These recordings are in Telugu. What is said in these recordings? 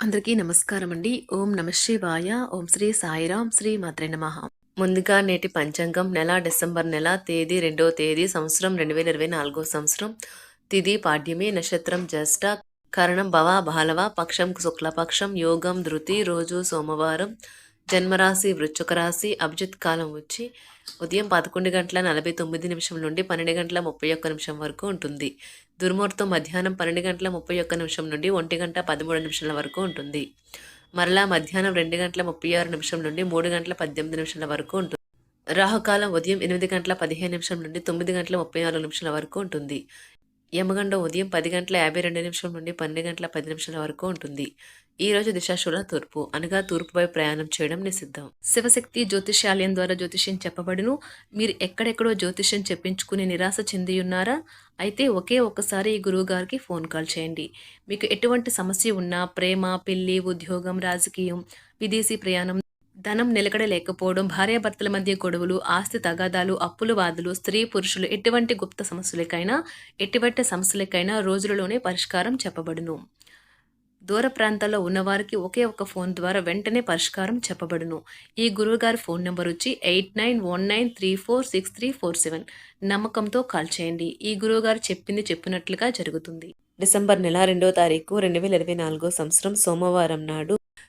అందరికీ నమస్కారం అండి ఓం నమ శివాయ. ఓం శ్రీ సాయిరాం. శ్రీ మాత్రే నమ. ముందుగా నేటి పంచాంగం నెల డిసెంబర్ నెల తేదీ రెండో తేదీ సంవత్సరం రెండు వేల ఇరవై నాలుగో సంవత్సరం. తిది పాడ్యమి నక్షత్రం జ్యేష్ఠ. కరణం భవ బాలవ పక్షం శుక్లపక్షం యోగం ధృతి రోజు సోమవారం. జన్మరాశి వృశ్చిక రాశి అభిజిత్ కాలం వచ్చి ఉదయం పదకొండు గంటల నలభై తొమ్మిది నిమిషం నుండి పన్నెండు గంటల ముప్పై ఒక్క నిమిషం వరకు ఉంటుంది. దుర్ముహూర్తం మధ్యాహ్నం పన్నెండు గంటల ముప్పై ఒక్క నిమిషం నుండి ఒంటి గంట పదమూడు నిమిషాల వరకు ఉంటుంది. మరలా మధ్యాహ్నం రెండు గంటల ముప్పై ఆరు నిమిషం నుండి మూడు గంటల పద్దెనిమిది నిమిషాల వరకు ఉంటుంది. రాహుకాలం ఉదయం ఎనిమిది గంటల పదిహేను నిమిషం నుండి తొమ్మిది గంటల ముప్పై నాలుగు నిమిషాల వరకు ఉంటుంది. యమగండ ఉదయం పది గంటల యాభై రెండు నిమిషం నుండి పన్నెండు గంటల పది నిమిషాల వరకు ఉంటుంది. ఈ రోజు దిశాశూల తూర్పు. అనగా తూర్పుపై ప్రయాణం చేయడం నిషిద్ధం. శివశక్తి జ్యోతిష్యాలయం ద్వారా జ్యోతిష్యం చెప్పబడును. మీరు ఎక్కడెక్కడో జ్యోతిష్యం చెప్పించుకుని నిరాశ చెంది ఉన్నారా అయితే ఒకే ఒక్కసారి ఈ గురువు గారికి ఫోన్ కాల్ చేయండి. మీకు ఎటువంటి సమస్య ఉన్నా ప్రేమ పెళ్ళి ఉద్యోగం రాజకీయం విదేశీ ప్రయాణం ధనం నిలకడ లేకపోవడం భార్యాభర్తల మధ్య గొడవలు ఆస్తి తగాదాలు అప్పుల బాధలు స్త్రీ పురుషులు ఎటువంటి గుప్త సమస్యలకైనా ఎటువంటి సమస్యలకైనా రోజులలోనే పరిష్కారం చెప్పబడును. దూర ప్రాంతాల్లో ఉన్నవారికి ఒకే ఒక ఫోన్ ద్వారా వెంటనే పరిష్కారం చెప్పబడును. ఈ గురువుగారి ఫోన్ నెంబర్ వచ్చి eight nine one nine three four six three four seven. నమ్మకంతో కాల్ చేయండి. ఈ గురువుగారు చెప్పింది చెప్పినట్లుగా జరుగుతుంది. డిసెంబర్ నెల రెండో తారీఖు రెండు వేల ఇరవై నాలుగో సంవత్సరం సోమవారం నాడు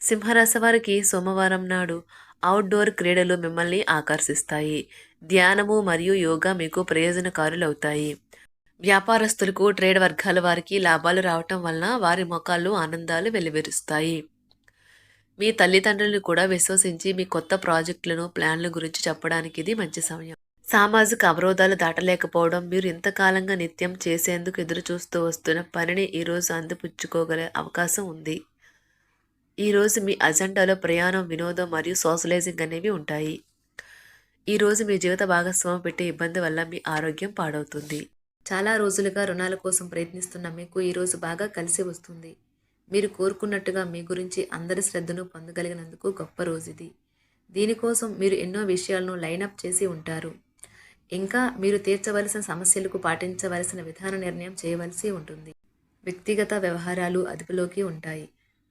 సింహరాశి వారికి సోమవారం నాడు అవుట్డోర్ క్రీడలు మిమ్మల్ని ఆకర్షిస్తాయి. ధ్యానము మరియు యోగా మీకు ప్రయోజనకారులవుతాయి. వ్యాపారస్తులకు ట్రేడ్ వర్గాల వారికి లాభాలు రావటం వలన వారి ముఖాలు ఆనందాలు వెలువరుస్తాయి. మీ తల్లిదండ్రులను కూడా విశ్వసించి మీ కొత్త ప్రాజెక్టులను ప్లాన్ల గురించి చెప్పడానికి ఇది మంచి సమయం. సామాజిక అవరోధాలు దాటలేకపోవడం మీరు ఇంతకాలంగా నిత్యం చేసేందుకు ఎదురు చూస్తూ వస్తున్న పనిని ఈరోజు అందిపుచ్చుకోగల అవకాశం ఉంది. ఈరోజు మీ అజెండాలో ప్రయాణం వినోదం మరియు సోషలైజింగ్ అనేవి ఉంటాయి. ఈరోజు మీ జీవిత భాగస్వామి పెట్టే ఇబ్బంది వల్ల మీ ఆరోగ్యం పాడవుతుంది. చాలా రోజులుగా రుణాల కోసం ప్రయత్నిస్తున్న మీకు ఈరోజు బాగా కలిసి వస్తుంది. మీరు కోరుకున్నట్టుగా మీ గురించి అందరి శ్రద్ధను పొందగలిగినందుకు గొప్ప రోజు ఇది దీనికోసం మీరు ఎన్నో విషయాలను లైనప్ చేసి ఉంటారు. ఇంకా మీరు తీర్చవలసిన సమస్యలకు పాటించవలసిన విధాన నిర్ణయం చేయవలసి ఉంటుంది. వ్యక్తిగత వ్యవహారాలు అదుపులోకి ఉంటాయి.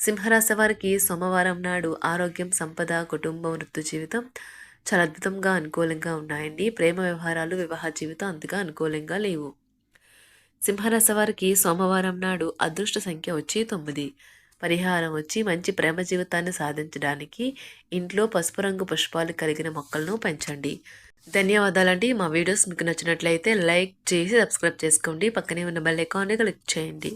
సింహరాశి వారికి సోమవారం నాడు ఆరోగ్యం సంపద కుటుంబం వృత్తి జీవితం చాలా అద్భుతంగా అనుకూలంగా ఉన్నాయండి. ప్రేమ వ్యవహారాలు వివాహ జీవితం అంతగా అనుకూలంగా లేవు. సింహరాశి వారికి సోమవారం నాడు అదృష్ట సంఖ్య వచ్చి తొమ్మిది. పరిహారం వచ్చి మంచి ప్రేమ జీవితాన్ని సాధించడానికి ఇంట్లో పసుపు రంగు పుష్పాలు కలిగిన మొక్కలను పెంచండి. ధన్యవాదాలండి. మా వీడియోస్ మీకు నచ్చినట్లయితే లైక్ చేసి సబ్స్క్రైబ్ చేసుకోండి. పక్కనే ఉన్న బెల్ ఐకాన్ని క్లిక్ చేయండి.